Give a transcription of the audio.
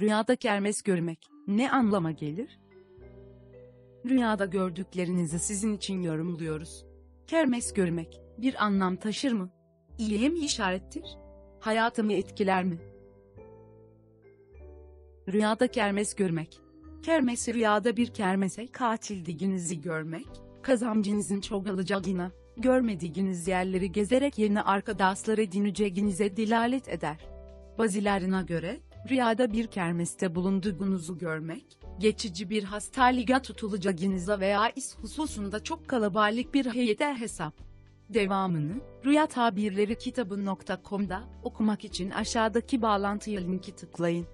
Rüyada kermes görmek ne anlama gelir? Rüyada gördüklerinizi sizin için yorumluyoruz. Kermes görmek bir anlam taşır mı? İyiye mi işarettir? Hayatımı etkiler mi? Rüyada kermes görmek. Kermes rüyada bir kermese katildiğinizi görmek, kazancınızın çoğalacağına, görmediğiniz yerleri gezerek yeni arkadaşlar edineceğinize dilalet eder. Bazılarına göre, rüyada bir kermeste bulunduğunuzu görmek, geçici bir hastalığa tutulacağınıza veya iş hususunda çok kalabalık bir heyete hesap. Devamını, Rüya Tabirleri kitabı.com'da okumak için aşağıdaki bağlantıya linki tıklayın.